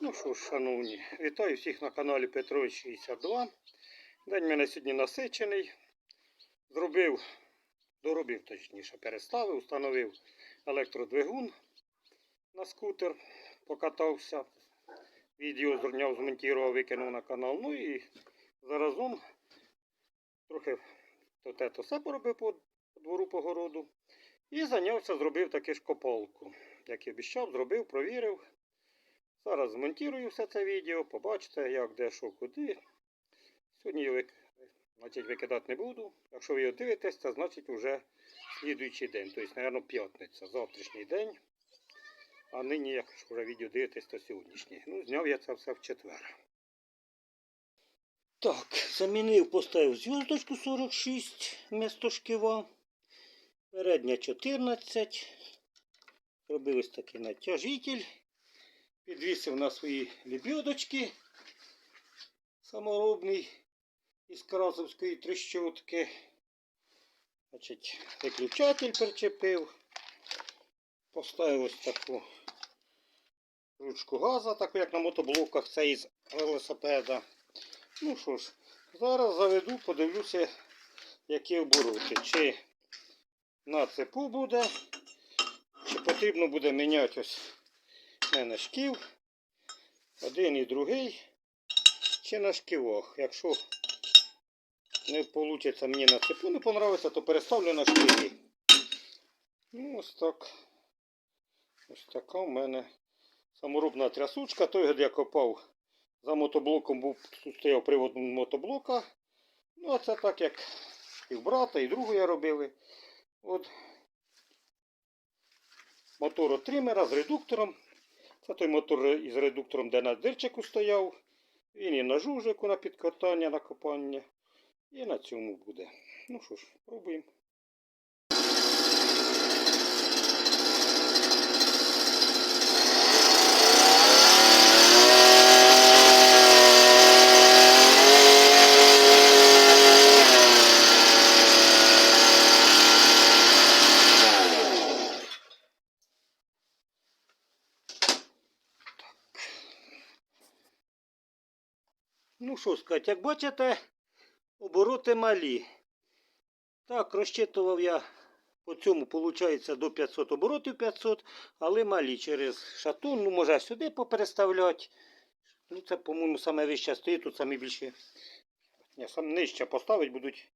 Ну що ж, шановні, вітаю всіх на каналі Петрович 62. День в мене сьогодні насичений. Зробив, доробив точніше, переставив, установив електродвигун на скутер, покатався. Відео зняв, змонтував, викинув на канал. Ну і заразом трохи то те, то все поробив по двору по городу. І зайнявся, зробив таки ж копалку. Як і обіцяв, зробив, провірив. Зараз змонтую все це відео, побачите, як, де, що, куди. Сьогодні я значить, викидати не буду. Якщо ви його дивитесь, це значить вже слідуючий день. Тобто, мабуть, п'ятниця, завтрашній день. А нині, якщо вже відео дивитесь, то сьогоднішній. Ну, зняв я це все в четвер. Так, замінив, поставив зв'язочку 46 вмісто шківа. Передня 14. Робив ось такий натяжитель. Підвісив на свої лебідочки саморобний із Каразовської трещотки. Значить, виключатель причепив. Поставив ось таку ручку газа, таку як на мотоблоках, це із велосипеда. Ну що ж, зараз заведу, подивлюся, які обороти. Чи на цепу буде, чи потрібно буде міняти ось в мене шків. Один і другий. Чи на шківах. Якщо не вийде мені на цепу, не понравиться, то переставлю на шківі. Ну, ось так. Ось така в мене саморобна трясучка. Той год я копав за мотоблоком, був стояв привод мотоблока. Ну, а це так як і в брата, і другу я робили. От мотор от тримера з редуктором. Це той мотор із редуктором, де на дирчику стояв. Він і на жужику на підкатання, на копання. І на цьому буде. Ну що ж, пробуємо. Ну що сказати, як бачите, обороти малі. Так, розчитував я по цьому, виходить, до 500 оборотів 500, але малі через шатун. Ну, може сюди попереставляти. Ну, це, по-моєму, саме вище стоїть, тут самі більше. Ні, сам нижче поставити будуть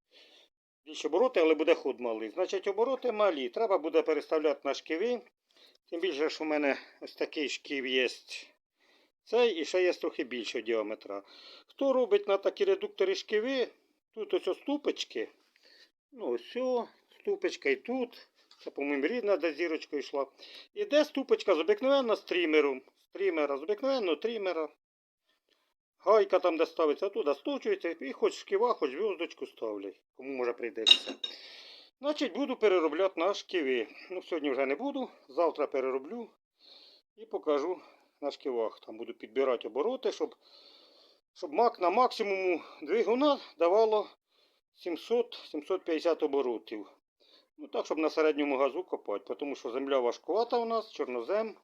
більше обороти, але буде ход малий. Значить, обороти малі. Треба буде переставляти на шківи. Тим більше, що в мене ось такий шків є. Цей і ще є трохи більшого діаметра. Хто робить на такі редуктори шківи, тут ось ступочки. Ну, ось о, ступочка і тут. Це, по-моєму, рідна де зірочка йшла. Іде ступочка з обикновенно стрімером. Стрімера, з обикновенного трімера. Гайка там, де ставиться, туди сточується і хоч шківа, хоч зв'язочку ставлять. Кому може прийдеться. Значить, буду переробляти на шківи. Ну, сьогодні вже не буду. Завтра перероблю і покажу на шківах. Там буду підбирати обороти, щоб, щоб мак на максимуму двигуна давало 700-750 оборотів. Ну так, щоб на середньому газу копати, тому що земля важкувата у нас, чорнозем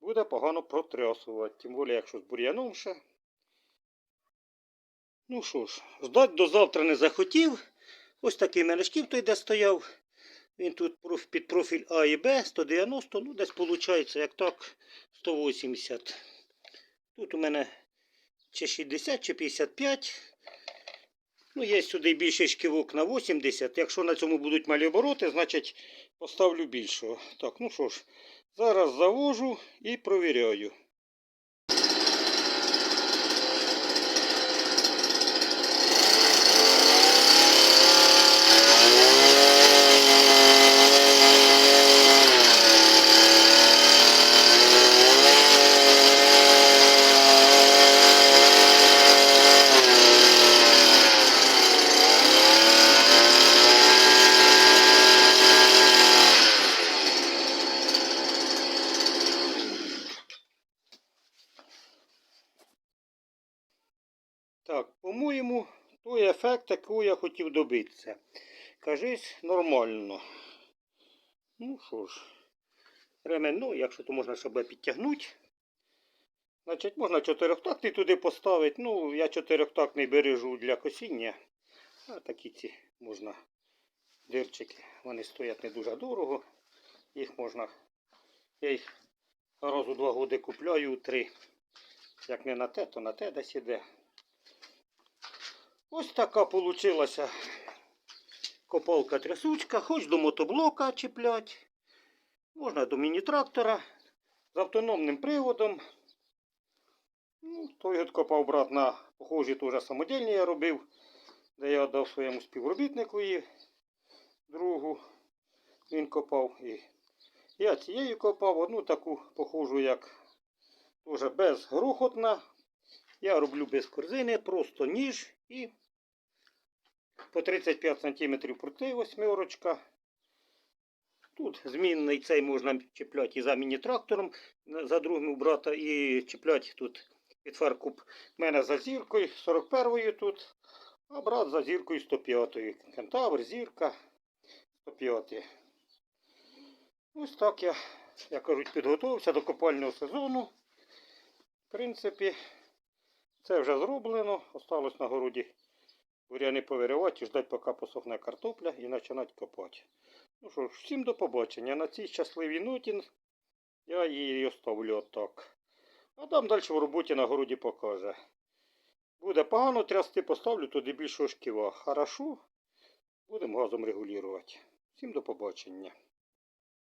буде погано протрясувати. Тим більше, якщо з бур'яном ще. Ну що ж, ждать до завтра не захотів. Ось такий мене шків той, де стояв. Він тут під профіль А і Б 190, ну десь виходить, як так, 180. Тут у мене чи 60, чи 55. Ну, є сюди більше шківок на 80. Якщо на цьому будуть малі обороти, значить поставлю більшого. Так, ну що ж, зараз завожу і провіряю. Так, по-моєму, той ефект, який я хотів добитися. Кажись, нормально. Ну що ж, ременно, якщо то можна себе підтягнути. Значить, можна чотирьохтактний туди поставити. Ну, я чотирьохтактний бережу для косіння. А такі ці можна дирчики. Вони стоять не дуже дорого. Їх можна. Я їх раз у два роки купляю, три. Як не на те, то на те десь іде. Ось така получилася копалка трясучка. Хоч до мотоблока чіплять. Можна до міні-трактора з автономним приводом. Ну, той от копав брат на похожі теж самодільні я робив, де я дав своєму співробітнику і другу. Він копав. І я цією копав, одну таку похожу, як теж безгрохотна. Я роблю без корзини, просто ніж і по 35 см проти восьмерочка. Тут змінний цей можна чіпляти і за міні-трактором, за другим брата, і чіпляти тут під фаркуп. У мене за зіркою 41-ю тут, а брат за зіркою 105-ю. Кентавр, зірка 105. Ось так я, як кажуть, підготувався до копального сезону. В принципі, це вже зроблено. Осталось на городі буряни повиривати і ждати, поки посохне картопля і починати копати. Ну що ж, всім до побачення. На цій щасливій ноті я її оставлю отак. А там далі в роботі на городі покаже. Буде погано трясти, поставлю туди більшого шківа. Хорошо, будемо газом регулювати. Всім до побачення.